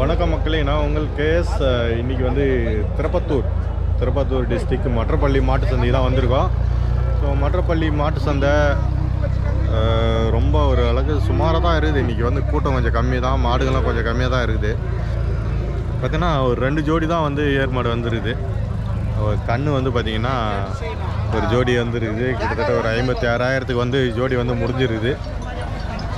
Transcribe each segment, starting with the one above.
வணக்கம் மக்களே. நான் உங்கள் கேஎஸ் இன்னைக்கு வந்து திருப்பத்தூர். திருப்பத்தூர் டிஸ்ட்ரிக் மற்றப்பள்ளி மாட்டு சந்தை தான் வந்திருக்கோம். ஸோ மற்றப்பள்ளி மாட்டு சந்தை ரொம்ப ஒரு அளவுக்கு சுமாராக தான் இருக்குது. இன்றைக்கி வந்து கூட்டம் கொஞ்சம் கம்மி தான். மாடுகள்லாம் கொஞ்சம் கம்மியாக தான் இருக்குது. பார்த்திங்கன்னா ஒரு ரெண்டு ஜோடி தான் வந்து ஏர் மாடு வந்துருக்குது. ஒரு வந்து பார்த்திங்கன்னா ஒரு ஜோடி வந்துருக்குது. கிட்டத்தட்ட ஒரு ஐம்பத்தி ஆறாயிரத்துக்கு வந்து ஜோடி வந்து முடிஞ்சிருக்குது.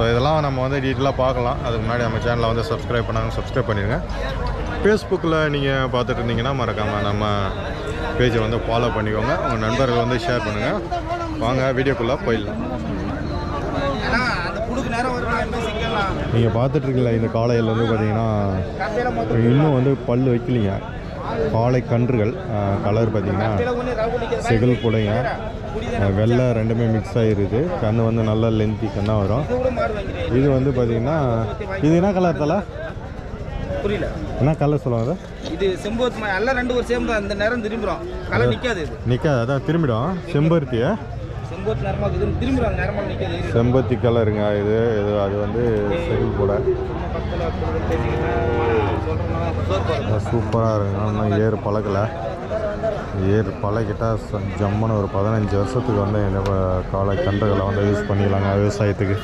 ஸோ இதெல்லாம் நம்ம வந்து டீட்டெயிலாக பார்க்கலாம். அதுக்கு முன்னாடி நம்ம சேனலை வந்து சப்ஸ்கிரைப் பண்ணாங்க சப்ஸ்கிரைப் பண்ணிடுங்க ஃபேஸ்புக்கில் நீங்கள் பார்த்துட்டு இருந்தீங்கன்னா மறக்காமல் நம்ம பேஜை வந்து ஃபாலோ பண்ணிக்கோங்க. உங்கள் நண்பர்கள் வந்து ஷேர் பண்ணுங்கள் வாங்க வீடியோக்குள்ளே போயிடலாம். நீங்கள் பார்த்துட்ருக்கீங்களா இந்த காலையில் வந்து பார்த்தீங்கன்னா இன்னும் வந்து பல் வைக்கலிங்க. காளை கன்றுகள் கலர் பார்த்தீங்கன்னா செகல் கூடைங்க வெள்ளை ரெண்டுமே மிக்ஸ் ஆகிருது கண்ணு வந்து நல்லா லென்த்தி கண்ணாக வரும். இது வந்து பார்த்தீங்கன்னா இது என்ன கலர் தலை? புரியல. என்ன கலர் சொல்லுவாங்க இது செம்போத்து மா- எல்லாம் ரெண்டு ஒரு சேம் தான். இந்த நேரம் திரும்புறோம் கலை நிக்காது இது. நிற்காது அதான் திரும்பிடும். செம்பருத்திய? செம்போத்து கலருங்க இது இது அது வந்து செகல் கூட. சூப்பராக இருக்குங்க இன்னும் ஏர் பழகலை. ஏர் பழகிட்டா ச- ஜம்முன்னு ஒரு பதினஞ்சு வருஷத்துக்கு வந்து ப- காளை கன்றுகளை வந்து யூஸ் பண்ணிக்கலாங்க விவசாயத்துக்கு.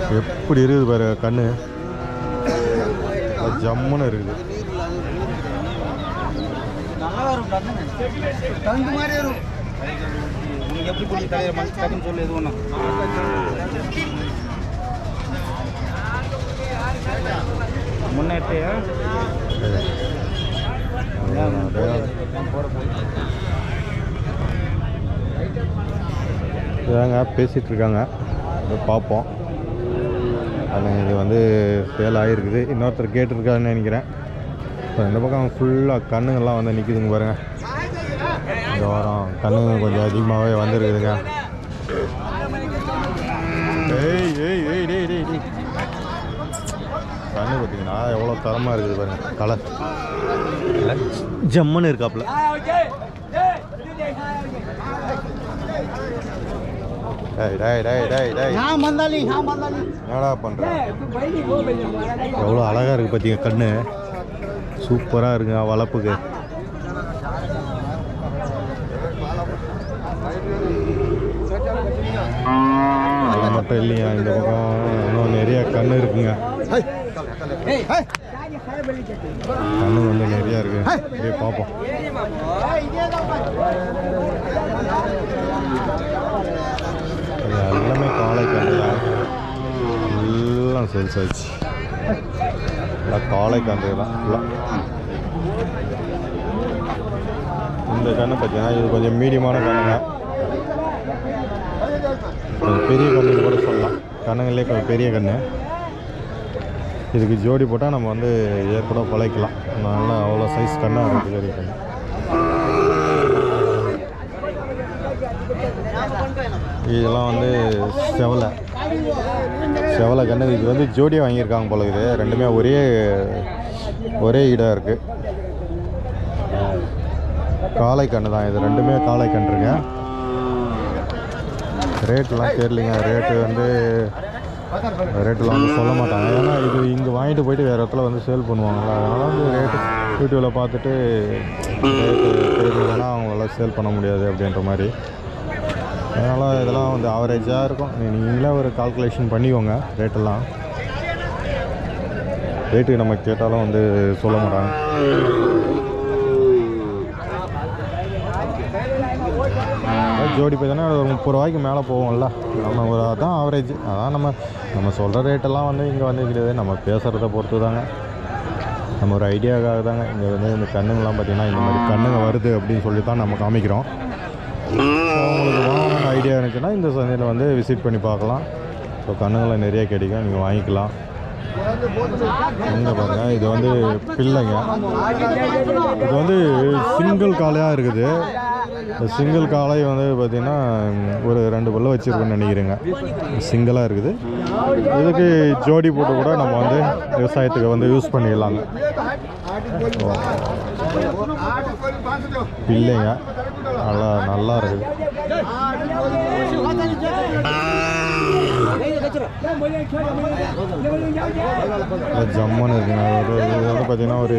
கலை எப்படி இருக்குது பாரு கண்ணு? ஜம்முன்னு இருக்குது. முன்னேற்றையா? இதாங்க பேசிகிட்டு இருக்காங்க. இதை பார்ப்போம் ஆனால் இது வந்து சேல் ஆகிருக்குது இன்னொருத்தர் கேட்டிருக்காருன்னு நினைக்கிறேன். இப்போ இந்த பக்கம் ஃபுல்லாக கண்ணுங்கள்லாம் வந்து நிற்குதுங்க பாருங்கள் இந்த வாரம் கண்ணுங்க கொஞ்சம் அதிகமாகவே வந்துருக்குதுங்க. ஏய் ஏய் ஏய் டேய் டேய் டேய். கண்ணு பார்த்தீங்கன்னா எவ்வளோ தரமாக இருக்குது பாருங்க. கலர் ஜம்முன்னு இருக்காப்புல. டேய் டேய் டேய் டேய் டேய். நான் மந்தாலி நான் மந்தாலி என்னடா பண்ற? எவ்வளோ அழகாக இருக்குது பார்த்தீங்க கண்ணு. சூப்பராக இருக்குங்க வளர்ப்புக்கு மட்டும் இல்லையா இந்த பக்கம் இன்னும் நிறைய கண்ணு இருக்குங்க. கண்ணு வந்து நிறையா இருக்கு. பார்ப்போம். எல்லாமே காலை கன்று எல்லாம் சேல்ஸ் ஆயிடுச்சு. எல்லாம் காலை கன்று தான். இந்த கண்ணை பார்த்தீங்கன்னா இது கொஞ்சம் மீடியமான கண்ணுங்க கொஞ்சம் பெரிய கண்ணுன்னு கூட சொல்லலாம். கண்ணுங்களே கொஞ்சம் பெரிய கன்று. இதுக்கு ஜோடி போட்டால் நம்ம வந்து ஏற்பட பழைக்கலாம் நல்லா அவ்வளோ சைஸ் கண்ணாக இருக்குது ஜோடி கண்ணு இதெல்லாம் வந்து செவலை. செவலை கண்ணு இது வந்து ஜோடியாக வாங்கியிருக்காங்க போல இது ரெண்டுமே ஒரே ஒரே இடம் இருக்குது காளை கன்று தான் இது. ரெண்டுமே காளை கன்றுங்க. ரேட்லாம் தெரியலிங்க. ரேட்டு வந்து ரேட்டெலாம் வந்து சொல்ல மாட்டாங்க. ஏன்னா இது இங்கே வாங்கிட்டு போயிட்டு வேறு இடத்துல வந்து சேல் பண்ணுவாங்களா அதனால் வந்து ரேட்டு யூடியூப்பில் பார்த்துட்டு ரேட்டு தெரியலன்னா அவங்களால சேல் பண்ண முடியாது அப்படின்ற மாதிரி. அதனால் இதெல்லாம் வந்து ஆவரேஜாக இருக்கும். நீங்களே ஒரு கால்குலேஷன் பண்ணிக்கோங்க ரேட்டெல்லாம் ரேட்டு நம்ம கேட்டாலும் வந்து சொல்ல மாட்டாங்க. ஜோடி பார்த்தீங்கன்னா ஒரு முப்பது ரூபாய்க்கு மேலே போகும்ல நம்ம ஒரு அதான் ஆவரேஜ் அதான் நம்ம நம்ம சொல்கிற ரேட்டெல்லாம் வந்து இங்கே வந்து கிடையாது. நம்ம பேசுகிறத பொறுத்து தாங்க நம்ம ஒரு ஐடியாவுக்காக தாங்க இங்கே வந்து இந்த கண்ணுங்கெல்லாம் பார்த்தீங்கன்னா இந்த மாதிரி கண்ணுங்க வருது அப்படின்னு சொல்லி தான் நம்ம காமிக்கிறோம். ஐடியா இருக்குன்னா இந்த சந்தையில் வந்து விசிட் பண்ணி பார்க்கலாம். ஸோ கண்ணுங்களை நிறைய கிடைக்கும். நீங்கள் வாங்கிக்கலாம். இங்கே பாருங்க. இது வந்து பிள்ளைங்க. இது வந்து சிங்கிள் காளையாக இருக்குது. சிங்கிள் காளை வந்து பார்த்திங்கன்னா ஒரு ரெண்டு பல்ல வச்சுருக்கோன்னு நினைக்கிறேங்க. சிங்கிளாக இருக்குது. இதுக்கு ஜோடி போட்டு கூட நம்ம வந்து விவசாயத்துக்கு வந்து யூஸ் பண்ணிடலாங்க. பிள்ளைங்க. நல்லா நல்லா இருக்குது நல்லா ஜம்முன்னு இருக்குங்க ஒரு பார்த்தீங்கன்னா ஒரு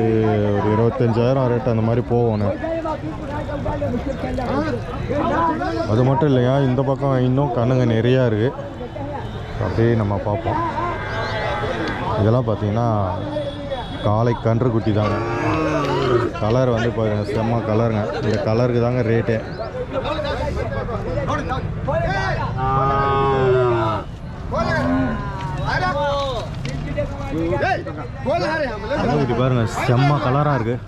ஒரு இருபத்தஞ்சாயிரம் ரேட் அந்த மாதிரி போகணும் அது மட்டும் இல்லைங்க இந்த பக்கம் இன்னும் கண்ணுங்க நிறையா இருக்குது அப்படியே நம்ம பார்ப்போம். இதெல்லாம் பார்த்தீங்கன்னா காளை கன்று குட்டி தாங்க. கலர் வந்து பாருங்கள் செம்ம கலருங்க. இந்த கலருக்கு தாங்க ரேட்டே கன்றுக்குட்டி பாருங்க செம்ம கலராக இருக்குது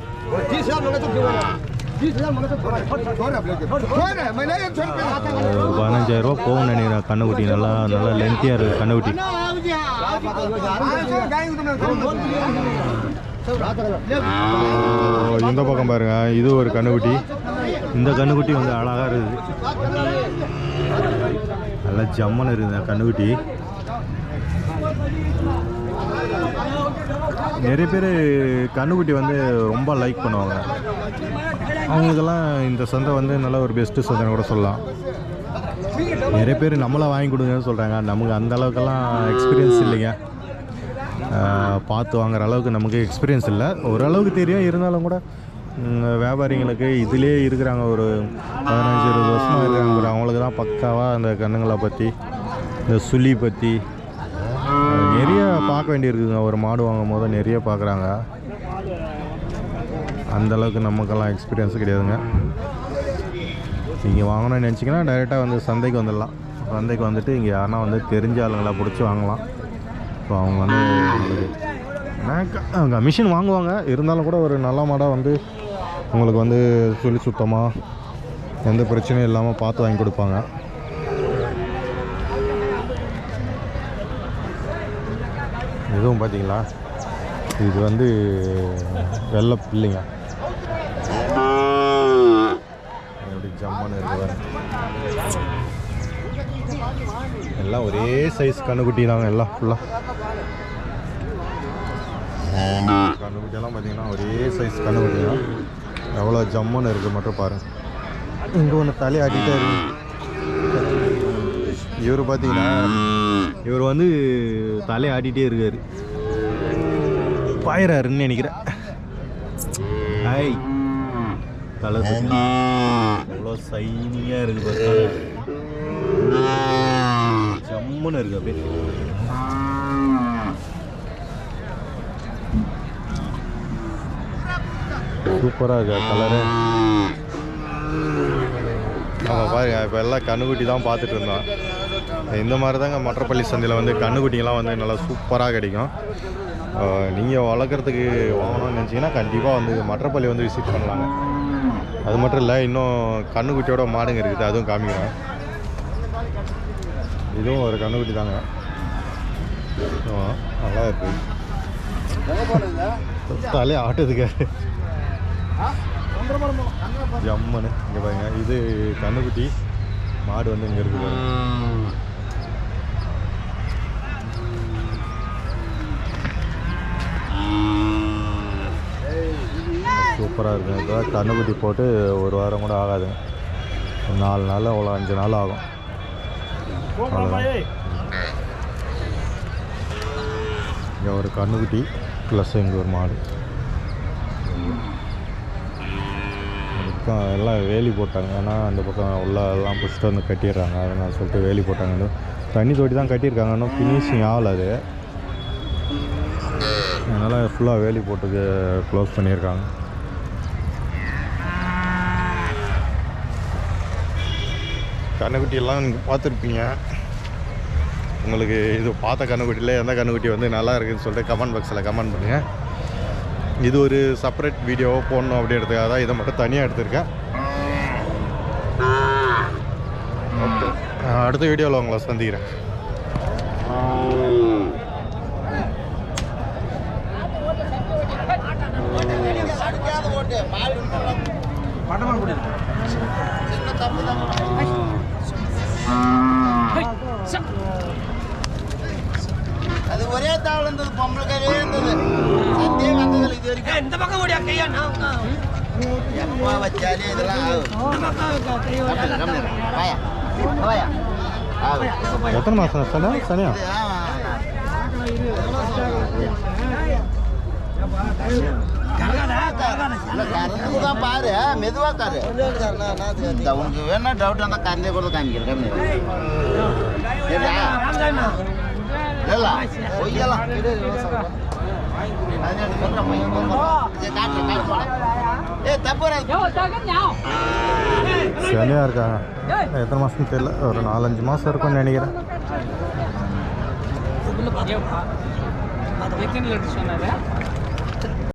பதினஞ்சாயிரம் ரூபா போகும் நினைக்கிறேன் கண்ணுக்குட்டி. நல்லா நல்லா லென்த்தியாக இருக்குது கண்ணுக்குட்டி. இந்த பக்கம் பாருங்க. இது ஒரு கண்ணுக்குட்டி. இந்த கண்ணுக்குட்டி வந்து அழகாக இருக்குது. நல்லா ஜம்மன் இருக்குது கண்ணுக்குட்டி. நிறைய பேர் கண்ணுக்குட்டி வந்து ரொம்ப லைக் பண்ணுவாங்க. அவங்களுக்கெல்லாம் இந்த சந்தை வந்து நல்ல ஒரு பெஸ்ட்டு சந்தைன்னு கூட சொல்லலாம். நிறைய பேர் நம்மளாம் வாங்கி கொடுங்கன்னு சொல்கிறாங்க நமக்கு அந்த அளவுக்கெல்லாம் எக்ஸ்பீரியன்ஸ் இல்லைங்க. பார்த்து வாங்குற அளவுக்கு நமக்கு எக்ஸ்பீரியன்ஸ் இல்லை. ஓரளவுக்கு தெரியும். இருந்தாலும் கூட வியாபாரிங்களுக்கு இதிலே இருக்கிறாங்க. ஒரு பதினஞ்சு இருபது வருஷமாக இருக்கிறாங்க. அவங்களுக்கு தான் பக்காவாக அந்த கண்ணுங்களை பற்றி இந்த சுழி பற்றி நிறைய பார்க்க வேண்டியிருக்குங்க. ஒரு மாடு வாங்கும் போது நிறைய பார்க்குறாங்க. அந்தளவுக்கு நமக்கெல்லாம் எக்ஸ்பீரியன்ஸ் கிடையாதுங்க. நீங்கள் வாங்கணும்னு நினச்சிங்கன்னா டைரெக்டாக வந்து சந்தைக்கு வந்துடலாம். சந்தைக்கு வந்துட்டு இங்கே யாருன்னா வந்து தெரிஞ்ச ஆளுங்களை பிடிச்சி வாங்கலாம். இப்போ அவங்க வந்து உங்களுக்கு மிஷின் வாங்குவாங்க. இருந்தாலும் கூட ஒரு நல்ல மாடாக வந்து உங்களுக்கு வந்து சொல்லி சுத்தமாக எந்த பிரச்சனையும் இல்லாமல் பார்த்து வாங்கி கொடுப்பாங்க. இதுவும் பார்த்தீங்களா இது வந்து வெள்ளை பிள்ளைங்க. எப்படி ஜம்முன்னு இருக்கு எல்லாம் ஒரே சைஸ் கண்ணுக்குட்டி தாங்க எல்லாம் ஃபுல்லாக கண்ணுக்குட்டியெல்லாம் பார்த்தீங்கன்னா ஒரே சைஸ் கண்ணுக்குட்டி தான். எவ்வளோ ஜம்முன்னு இருக்குது மட்டும் பாருங்கள் இங்கே ஒன்று தலை ஆட்டிகிட்டே இருக்கு. இவர் பார்த்தீங்கன்னா இவர் வந்து தலையை ஆட்டிகிட்டே இருக்காரு. பாயிறாருன்னு நினைக்கிறேன். ஹாய் தலை எவ்வளோ சைனியாக இருக்குது பார்த்தா ஜம்முன்னு இருக்கு அப்படியே. சூப்பராக இருக்கு கலரு ஆமாம் பாருங்க இப்போ எல்லாம் கண்ணுக்குட்டி தான் பார்த்துட்டு இருந்தோம் இந்த மாதிரி தாங்க மற்றப்பள்ளி சந்தையில் வந்து கண்ணுக்குட்டிங்கெல்லாம் வந்து நல்லா சூப்பராக கிடைக்கும். நீங்கள் வளர்க்குறதுக்கு வாங்கணும்னு நினச்சிங்கன்னா கண்டிப்பாக வந்து மற்றப்பள்ளி வந்து விசிட் பண்ணலாங்க. அது மட்டும் இல்லை இன்னும் கண்ணுக்குட்டியோட மாடுங்க இருக்குது அதுவும் காமிக்கிறேன். இதுவும் ஒரு கண்ணுக்குட்டி தாங்க நல்லா இருக்கு. தலையை ஆட்டுதுக்கு ஜம்முன்னு. இங்கே பாருங்க இது கண்ணுக்குட்டி மாடு வந்து இங்கே இருக்குது சூப்பராக இருக்குங்க இப்போ கண்ணுக்குட்டி போட்டு ஒரு வாரம் கூட ஆகாதுங்க. ஒரு நாலு நாள் அவ்வளோ அஞ்சு நாள் ஆகும். இங்கே ஒரு கண்ணுக்குட்டி ப்ளஸ் இங்கே ஒரு மாடு. பக்கம் எல்லாம் வேலி போட்டாங்க. ஏன்னா அந்த பக்கம் உள்ள எல்லாம் பிடிச்சிட்டு வந்து கட்டிடுறாங்க. அதனால் சொல்லிட்டு வேலி போட்டாங்க தண்ணி தொட்டி தான் கட்டியிருக்காங்க. இன்னும் ஃபினிஷிங் ஆகல அது. அதனால் ஃபுல்லாக வேலி போட்டு க்ளோஸ் பண்ணியிருக்காங்க. கண்ணுக்குட்டி எல்லாம் நீங்கள் பார்த்துருப்பீங்க. உங்களுக்கு இது பார்த்த கண்ணுக்குட்டியில் எந்த கண்ணுக்குட்டி வந்து நல்லா இருக்குன்னு சொல்லிட்டு கமெண்ட் பாக்ஸில் கமெண்ட் பண்ணுங்கள் இது ஒரு செப்பரேட் வீடியோவாக போடணும் அப்படின்றதுக்காக தான் இதை மட்டும் தனியாக எடுத்திருக்கேன். ஓகே அடுத்த வீடியோவில் உங்களை சந்திக்கிறேன். பட்டமாக கூட இருக்கு அது ஒரே தாவல் இருந்தது பொம்பளை கையிலே இருந்தது சத்தியே வந்ததில்லை இது வரைக்கும் இந்த பக்கம் ஓடியா கையா நான் எப்போ வச்சாலே இதெல்லாம் ஆகும் கம்மியா, கம்மியா. வாயா. வாயா. ஆகும். எத்தனை மாதம் சனியா சனியா இது, பாரு மெதுவா காரு இந்த உனக்கு வேணா டவுட் இருந்தா கறந்தே கூட காமிக்கிறேன் இல்ல, எத்தனை மாதம் தெரியல ஒரு நாலஞ்சு மாதம் இருக்கும்னு நினைக்கிறேன் அது சொன்னாரு